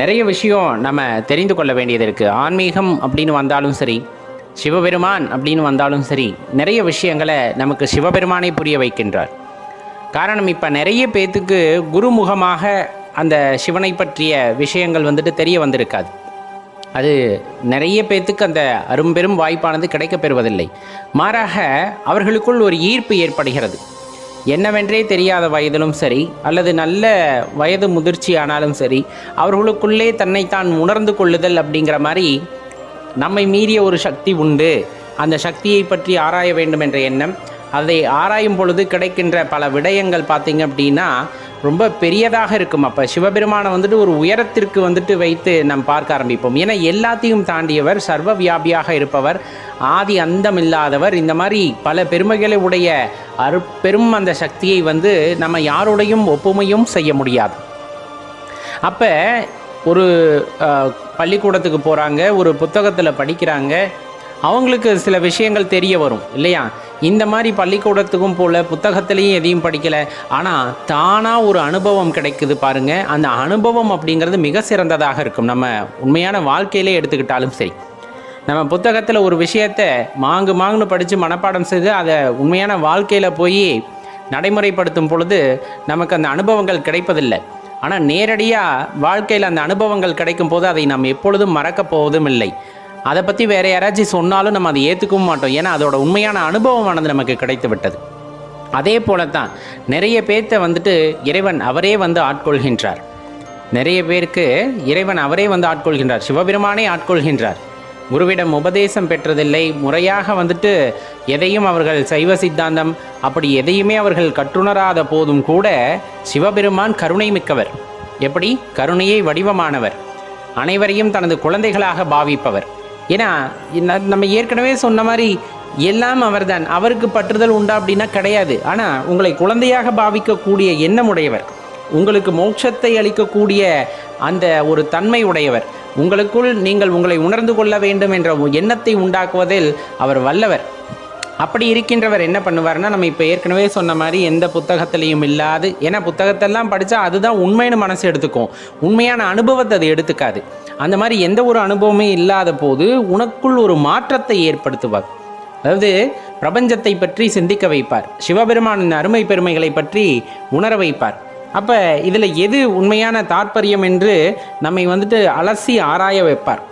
நிறைய விஷயம் நம்ம தெரிந்து கொள்ள வேண்டியது இருக்குது ஆன்மீகம் அப்படின்னு வந்தாலும் சரி சிவபெருமான் அப்படின்னு வந்தாலும் சரி நிறைய விஷயங்களை நமக்கு சிவபெருமானை புரிய வைக்கின்றார். காரணம் இப்போ நிறைய பேத்துக்கு குருமுகமாக அந்த சிவனை பற்றிய விஷயங்கள் வந்துட்டு தெரிய வந்திருக்காது. அது நிறைய பேத்துக்கு அந்த அரும்பெரும் வாய்ப்பானது கிடைக்கப் பெறுவதில்லை மாறாக அவர்களுக்குள் ஒரு ஈர்ப்பு ஏற்படுகிறது. என்னவென்றே தெரியாத வயதிலும் சரி அல்லது நல்ல வயது முதிர்ச்சி ஆனாலும் சரி அவர்களுக்குள்ளே தன்னைத்தான் உணர்ந்து கொள்ளுதல் அப்படிங்கிற மாதிரி நம்மை மீறிய ஒரு சக்தி உண்டு. அந்த சக்தியை பற்றி ஆராய வேண்டும் என்ற எண்ணம். அதை ஆராயும் பொழுது கிடைக்கின்ற பல விடயங்கள் பார்த்தீங்க அப்படின்னா ரொம்ப பெரியதாக இருக்கும். அப்போ சிவபெருமானை வந்துட்டு ஒரு உயரத்திற்கு வந்துட்டு வைத்து நாம் பார்க்க ஆரம்பிப்போம். ஏன்னா எல்லாத்தையும் தாண்டியவர் சர்வ வியாபியாக இருப்பவர் ஆதி அந்தம் இல்லாதவர் இந்த மாதிரி பல பெருமைகளை உடைய அருப்பெரும் அந்த சக்தியை வந்து நம்ம யாரோடையும் ஒப்புமையும் செய்ய முடியாது. அப்போ ஒரு பள்ளிக்கூடத்துக்கு போகிறாங்க ஒரு புத்தகத்தில் படிக்கிறாங்க. அவங்களுக்கு சில விஷயங்கள் தெரிய வரும் இல்லையா? இந்த மாதிரி பள்ளிக்கூடத்துக்கும் போல புத்தகத்திலையும் எதையும் படிக்கலை. ஆனால் தானாக ஒரு அனுபவம் கிடைக்குது பாருங்க. அந்த அனுபவம் அப்படிங்கிறது மிக சிறந்ததாக இருக்கும். நம்ம உண்மையான வாழ்க்கையிலே எடுத்துக்கிட்டாலும் சரி. நம்ம புத்தகத்தில் ஒரு விஷயத்தை மாங்கு மாங்குன்னு படித்து மனப்பாடம் செய்து அதை உண்மையான வாழ்க்கையில் போய் நடைமுறைப்படுத்தும் பொழுது நமக்கு அந்த அனுபவங்கள் கிடைப்பதில்லை. ஆனால் நேரடியாக வாழ்க்கையில் அந்த அனுபவங்கள் கிடைக்கும் போது அதை நாம் எப்பொழுதும் மறக்கப் போவதும் இல்லை அதை பற்றி வேறு யாராச்சும் சொன்னாலும் நம்ம அதை ஏற்றுக்கவும் மாட்டோம். ஏன்னா அதோட உண்மையான அனுபவமானது நமக்கு கிடைத்து விட்டது. அதே போல தான் நிறைய பேர்த்த வந்துட்டு இறைவன் அவரே வந்து ஆட்கொள்கின்றார். நிறைய பேருக்கு இறைவன் அவரே வந்து ஆட்கொள்கின்றார். சிவபெருமானே ஆட்கொள்கின்றார். குருவிடம் உபதேசம் பெற்றதில்லை. முறையாக வந்துட்டு எதையும் அவர்கள் சைவ சித்தாந்தம் அப்படி எதையுமே அவர்கள் கற்றுணராத போதும் கூட சிவபெருமான் கருணை மிக்கவர். எப்படி? கருணையை வடிவமானவர். அனைவரையும் தனது குழந்தைகளாக பாவிப்பவர். ஏன்னா நம்ம ஏற்கனவே சொன்ன மாதிரி எல்லாம் அவர்தான். அவருக்கு பற்றுதல் உண்டா அப்படின்னா கிடையாது. ஆனால் உங்களை குழந்தையாக பாவிக்கக்கூடிய எண்ணம் உடையவர் உங்களுக்கு மோட்சத்தை அளிக்கக்கூடிய அந்த ஒரு தன்மை உடையவர் உங்களுக்குள் நீங்கள் உங்களை உணர்ந்து கொள்ள வேண்டும் என்ற எண்ணத்தை உண்டாக்குவதில் அவர் வல்லவர். அப்படி இருக்கின்றவர் என்ன பண்ணுவார்னா நம்ம இப்போ ஏற்கனவே சொன்ன மாதிரி எந்த புத்தகத்திலையும் இல்லாது ஏன்னா புத்தகத்தெல்லாம் படித்தா அதுதான் உண்மைன்னு மனசு எடுத்துக்கும். உண்மையான அனுபவத்தை அது எடுத்துக்காது. அந்த மாதிரி எந்த ஒரு அனுபவமே இல்லாத போது உனக்குள் ஒரு மாற்றத்தை ஏற்படுத்துவார். அதாவது பிரபஞ்சத்தை பற்றி சிந்திக்க வைப்பார். சிவபெருமானின் அருமை பெருமைகளை பற்றி உணர வைப்பார். அப்போ இதில் எது உண்மையான தாற்பயம் என்று நம்மை வந்துட்டு அலசி ஆராய வைப்பார்.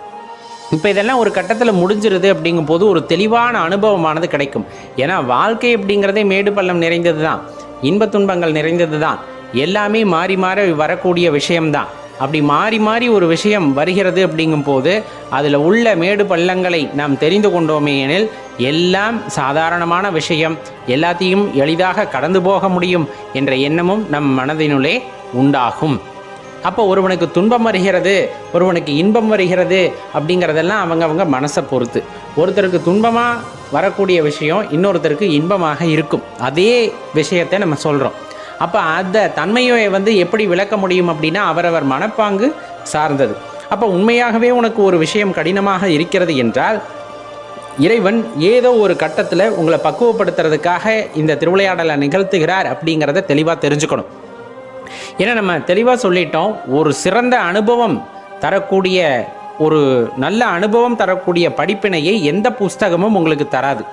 இப்போ இதெல்லாம் ஒரு கட்டத்தில் முடிஞ்சிருது அப்படிங்கும் போது ஒரு தெளிவான அனுபவமானது கிடைக்கும். ஏன்னா வாழ்க்கை அப்படிங்கிறதே மேடு பள்ளம் நிறைந்தது தான் இன்ப துன்பங்கள் நிறைந்தது தான் எல்லாமே மாறி மாறி வரக்கூடிய விஷயம்தான். அப்படி மாறி மாறி ஒரு விஷயம் வருகிறது அப்படிங்கும் போது அதில் உள்ள மேடு பள்ளங்களை நாம் தெரிந்து கொண்டோமே எனில் எல்லாம் சாதாரணமான விஷயம். எல்லாத்தையும் எளிதாக கடந்து போக முடியும் என்ற எண்ணமும் நம் மனதினுள்ளே உண்டாகும். அப்போ ஒருவனுக்கு துன்பம் வருகிறது ஒருவனுக்கு இன்பம் வருகிறது அப்படிங்கிறதெல்லாம் அவங்க அவங்க மனசை பொறுத்து. ஒருத்தருக்கு துன்பமாக வரக்கூடிய விஷயம் இன்னொருத்தருக்கு இன்பமாக இருக்கும். அதே விஷயத்தை நம்ம சொல்கிறோம் அப்போ அந்த தன்மையை வந்து எப்படி விளக்க முடியும் அப்படின்னா அவரவர் மனப்பாங்கு சார்ந்தது. அப்போ உண்மையாகவே உனக்கு ஒரு விஷயம் கடினமாக இருக்கிறது என்றால் இறைவன் ஏதோ ஒரு கட்டத்தில் உங்களை பக்குவப்படுத்துறதுக்காக இந்த திருவிளையாடலை நிகழ்த்துகிறார் அப்படிங்கிறத தெளிவாக தெரிஞ்சுக்கணும். ஏன்னா நம்ம தெளிவாக சொல்லிட்டோம் ஒரு சிறந்த அனுபவம் தரக்கூடிய ஒரு நல்ல அனுபவம் தரக்கூடிய படிப்பினையை எந்த புஸ்தகமும் உங்களுக்கு தராது.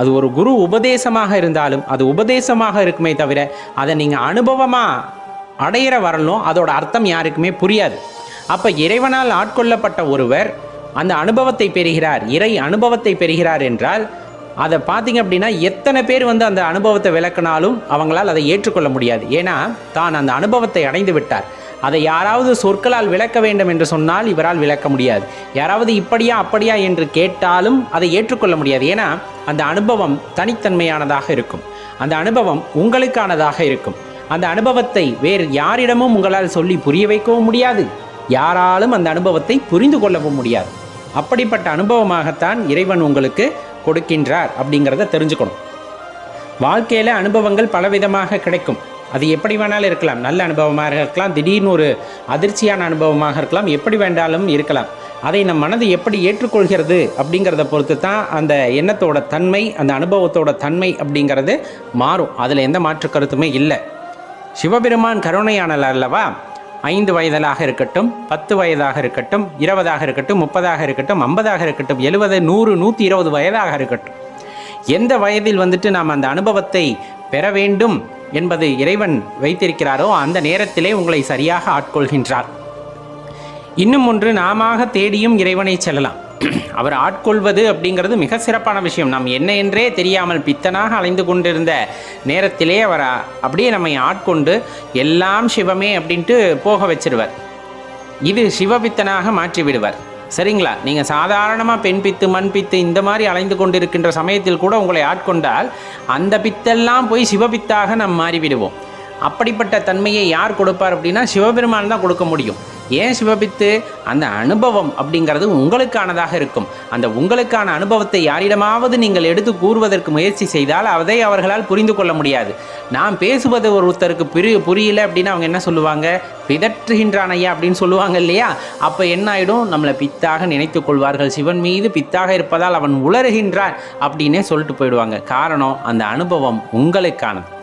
அது ஒரு குரு உபதேசமாக இருந்தாலும் அது உபதேசமாக இருக்குமே தவிர அதை நீங்கள் அனுபவமாக அடையிற வரலும் அதோட அர்த்தம் யாருக்குமே புரியாது. அப்போ இறைவனால் ஆட்கொள்ளப்பட்ட ஒருவர் அந்த அனுபவத்தை பெறுகிறார் இறை அனுபவத்தை பெறுகிறார் என்றால் அதை பார்த்தீங்க அப்படின்னா எத்தனை பேர் வந்து அந்த அனுபவத்தை விளக்கினாலும் அவங்களால் அதை ஏற்றுக்கொள்ள முடியாது. ஏன்னா தான் அந்த அனுபவத்தை அடைந்து விட்டார். அதை யாராவது சொற்களால் விளக்க வேண்டும் என்று சொன்னால் இவரால் விளக்க முடியாது. யாராவது இப்படியா அப்படியா என்று கேட்டாலும் அதை ஏற்றுக்கொள்ள முடியாது. ஏன்னா அந்த அனுபவம் தனித்தன்மையானதாக இருக்கும். அந்த அனுபவம் உங்களுக்கானதாக இருக்கும். அந்த அனுபவத்தை வேறு யாரிடமும் உங்களால் சொல்லி புரிய வைக்கவும் முடியாது. யாராலும் அந்த அனுபவத்தை புரிந்து கொள்ளவும் முடியாது. அப்படிப்பட்ட அனுபவமாகத்தான் இறைவன் உங்களுக்கு கொடுக்கின்றார் அப்படிங்கிறத தெரிஞ்சுக்கணும். வாழ்க்கையில் அனுபவங்கள் பலவிதமாக கிடைக்கும். அது எப்படி வேணாலும் இருக்கலாம். நல்ல அனுபவமாக இருக்கலாம். திடீர்னு ஒரு அதிர்ச்சியான அனுபவமாக இருக்கலாம். எப்படி வேண்டாலும் இருக்கலாம். அதை நம் மனது எப்படி ஏற்றுக்கொள்கிறது அப்படிங்கிறத பொறுத்து தான் அந்த எண்ணத்தோட தன்மை அந்த அனுபவத்தோட தன்மை அப்படிங்கிறது மாறும். அதில் எந்த மாற்று கருத்துமே இல்லை. சிவபெருமான் கருணையானல் அல்லவா? ஐந்து வயதலாக இருக்கட்டும் பத்து வயதாக இருக்கட்டும் இருபதாக இருக்கட்டும் முப்பதாக இருக்கட்டும் ஐம்பதாக இருக்கட்டும் எழுபது நூறு நூற்றி இருபது வயதாக இருக்கட்டும். எந்த வயதில் வந்துட்டு நாம் அந்த அனுபவத்தை பெற வேண்டும்? என்பது இறைவன் வைத்திருக்கிறாரோ அந்த நேரத்திலே உங்களை சரியாக ஆட்கொள்கின்றார். இன்னும் ஒன்று நாம தேடியும் இறைவனை செல்லலாம். அவர் ஆட்கொள்வது அப்படிங்கிறது மிக சிறப்பான விஷயம். நாம் என்ன என்றே தெரியாமல் பித்தனாக அலைந்து கொண்டிருந்த நேரத்திலே அவர் அப்படியே நம்மை ஆட்கொண்டு எல்லாம் சிவமே அப்படின்ட்டு போக வச்சிருவர். இது சிவபித்தனாக மாற்றிவிடுவர். சரிங்களா? நீங்கள் சாதாரணமாக பெண் பித்து மண் பித்து இந்த மாதிரி அலைந்து கொண்டிருக்கின்ற சமயத்தில் கூட உங்களை ஆட்கொண்டால் அந்த பித்தெல்லாம் போய் சிவபித்தாக நாம் மாறிவிடுவோம். அப்படிப்பட்ட தன்மையை யார் கொடுப்பார் அப்படின்னா சிவபெருமான் தான் கொடுக்க முடியும். ஏன் சிவபித்து? அந்த அனுபவம் அப்படிங்கிறது உங்களுக்கானதாக இருக்கும். அந்த உங்களுக்கான அனுபவத்தை யாரிடமாவது நீங்கள் எடுத்து கூறுவதற்கு முயற்சி செய்தால் அதை அவர்களால் புரிந்து கொள்ள முடியாது. நாம் பேசுவது ஒருத்தருக்கு புரிய புரியல அப்படின்னு அவங்க என்ன சொல்லுவாங்க? பிதற்றுகின்றான் ஐயா அப்படின்னு சொல்லுவாங்க இல்லையா? அப்போ என்ன ஆகிடும் நம்மளை பித்தாக நினைத்து கொள்வார்கள். சிவன் மீது பித்தாக இருப்பதால் அவன் உளறுகின்றான் அப்படின்னே சொல்லிட்டு போயிடுவாங்க. காரணம் அந்த அனுபவம் உங்களுக்கானது.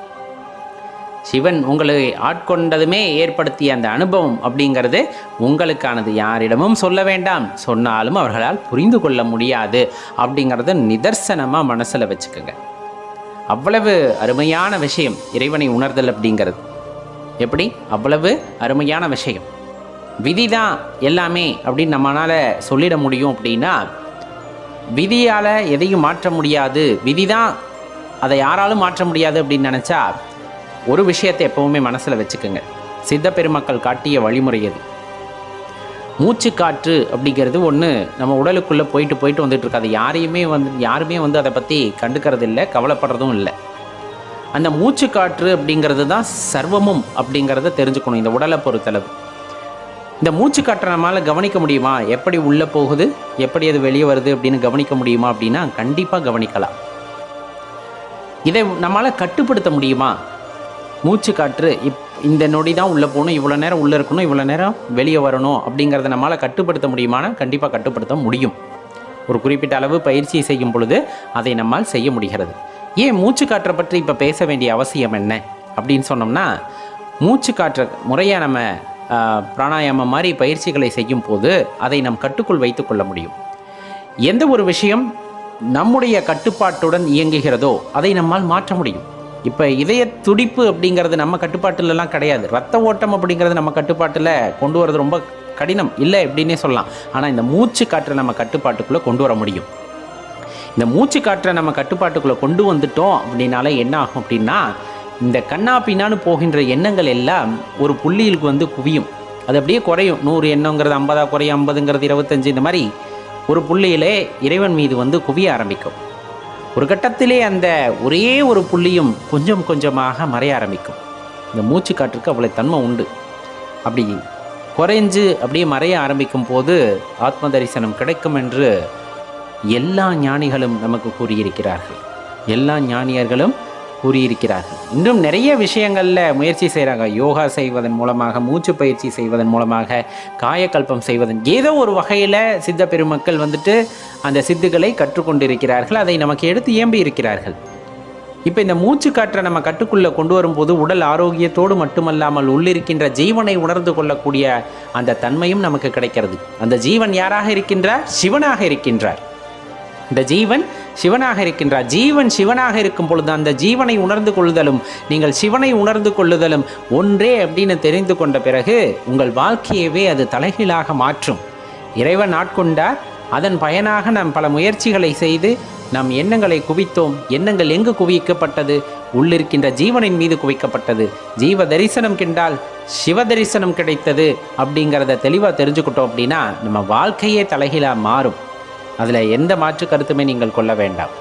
சிவன் உங்களை ஆட்கொண்டதுமே ஏற்படுத்திய அந்த அனுபவம் அப்படிங்கிறது உங்களுக்கானது. யாரிடமும் சொல்ல வேண்டாம். சொன்னாலும் அவர்களால் புரிந்து கொள்ள முடியாது. அப்படிங்கிறத நிதர்சனமாக மனசில் வச்சுக்கோங்க. அவ்வளவு அருமையான விஷயம் இறைவனை உணர்தல் அப்படிங்கிறது. எப்படி? அவ்வளவு அருமையான விஷயம். விதி தான் எல்லாமே அப்படின்னு நம்மளால் சொல்லிட முடியும் அப்படின்னா விதியால் எதையும் மாற்ற முடியாது. விதி தான் அதை யாராலும் மாற்ற முடியாது அப்படின்னு நினச்சா ஒரு விஷயத்தை எப்பவுமே மனசில் வச்சுக்கோங்க. சித்த பெருமக்கள் காட்டிய வழிமுறை அது மூச்சு காற்று அப்படிங்கிறது ஒன்று நம்ம உடலுக்குள்ளே போயிட்டு போயிட்டு வந்துட்டு இருக்கு. அது யாரையுமே வந்து யாருமே வந்து அதை பற்றி கண்டுக்கிறது இல்லை கவலைப்படுறதும் இல்லை. அந்த மூச்சு காற்று அப்படிங்கிறது தான் சர்வமும் அப்படிங்கிறத தெரிஞ்சுக்கணும் இந்த உடலை பொறுத்தளவு. இந்த மூச்சு காற்றை நம்மளால் கவனிக்க முடியுமா? எப்படி உள்ளே போகுது? எப்படி அது வெளியே வருது அப்படின்னு கவனிக்க முடியுமா அப்படின்னா கண்டிப்பாக கவனிக்கலாம். இதை நம்மளால் கட்டுப்படுத்த முடியுமா? மூச்சு காற்று இப் இந்த நொடி தான் உள்ளே போகணும் இவ்வளோ நேரம் உள்ளே இருக்கணும் இவ்வளோ நேரம் வெளியே வரணும் அப்படிங்கிறத நம்மளால் கட்டுப்படுத்த முடியுமானா கண்டிப்பாக கட்டுப்படுத்த முடியும். ஒரு குறிப்பிட்ட அளவு பயிற்சி செய்யும் பொழுது அதை நம்மால் செய்ய முடிகிறது. ஏன் மூச்சு காற்றை பற்றி இப்போ பேச வேண்டிய அவசியம் என்ன? அப்படின்னு சொன்னோம்னா மூச்சு காற்றை முறையாக நம்ம பிராணாயாமம் மாதிரி பயிற்சிகளை செய்யும் போது அதை நம் கட்டுக்குள் வைத்துக்கொள்ள முடியும். எந்த ஒரு விஷயம் நம்முடைய கட்டுப்பாட்டுடன் இயங்குகிறதோ அதை நம்மால் மாற்ற முடியும். இப்போ இதய துடிப்பு அப்படிங்கிறது நம்ம கட்டுப்பாட்டுலலாம் கிடையாது. ரத்த ஓட்டம் அப்படிங்கிறது நம்ம கட்டுப்பாட்டில் கொண்டு வரது ரொம்ப கடினம். இல்லை அப்படின்னே சொல்லலாம். ஆனால் இந்த மூச்சு காற்றை நம்ம கட்டுப்பாட்டுக்குள்ளே கொண்டு வர முடியும். இந்த மூச்சு காற்றை நம்ம கட்டுப்பாட்டுக்குள்ளே கொண்டு வந்துட்டோம் அப்படின்னால என்ன ஆகும் அப்படின்னா இந்த கண்ணா பின்னான்னு போகின்ற எண்ணங்கள் எல்லாம் ஒரு புள்ளியிலுக்கு வந்து குவியும். அது அப்படியே குறையும். நூறு எண்ணங்கிறது ஐம்பதா குறையும் ஐம்பதுங்கிறது இருபத்தஞ்சு இந்த மாதிரி ஒரு புள்ளியிலே இறைவன் மீது வந்து குவிய ஆரம்பிக்கும். ஒரு கட்டத்திலே அந்த ஒரே ஒரு புள்ளியும் கொஞ்சம் கொஞ்சமாக மறைய ஆரம்பிக்கும். இந்த மூச்சு காற்றுக்கு அவ்வளோ தன்மை உண்டு. அப்படி குறைஞ்சு அப்படியே மறைய ஆரம்பிக்கும் போது ஆத்ம தரிசனம் கிடைக்கும் என்று எல்லா ஞானிகளும் நமக்கு கூறியிருக்கிறார்கள். எல்லா ஞானியர்களும் கூறியிருக்கிறார்கள். இன்னும் நிறைய விஷயங்களில் முயற்சி செய்கிறாங்க யோகா செய்வதன் மூலமாக மூச்சு பயிற்சி செய்வதன் மூலமாக காயக்கல்பம் செய்வதன் ஏதோ ஒரு வகையில் சித்த பெருமக்கள் வந்துட்டு அந்த சித்துக்களை கற்றுக்கொண்டிருக்கிறார்கள். அதை நமக்கு எடுத்து இயம்பி இருக்கிறார்கள். இப்போ இந்த மூச்சு காற்றை நம்ம கட்டுக்குள்ளே கொண்டு வரும்போது உடல் ஆரோக்கியத்தோடு மட்டுமல்லாமல் உள்ளிருக்கின்ற ஜீவனை உணர்ந்து கொள்ளக்கூடிய அந்த தன்மையும் நமக்கு கிடைக்கிறது. அந்த ஜீவன் யாராக இருக்கின்றார்? சிவனாக இருக்கின்றார். இந்த ஜீவன் சிவனாக இருக்கின்றார். ஜீவன் சிவனாக இருக்கும் பொழுது அந்த ஜீவனை உணர்ந்து கொள்ளுதலும் நீங்கள் சிவனை உணர்ந்து கொள்ளுதலும் ஒன்றே அப்படின்னு தெரிந்து கொண்ட பிறகு உங்கள் வாழ்க்கையவே அது தலைகீழாக மாற்றும். இறைவன் ஆட்கொண்டார். அதன் பயனாக நாம் பல முயற்சிகளை செய்து நம் எண்ணங்களை குவித்தோம். எண்ணங்கள் எங்கு குவிக்கப்பட்டது? உள்ளிருக்கின்ற ஜீவனின் மீது குவிக்கப்பட்டது. ஜீவ தரிசனம் கிண்டால் சிவ தரிசனம் கிடைத்தது அப்படிங்கிறத தெளிவாக தெரிஞ்சுக்கிட்டோம் அப்படின்னா நம்ம வாழ்க்கையே தலைகீழாக மாறும். அதில் எந்த மாற்று கருத்துமே நீங்கள் கொள்ள வேண்டாம்.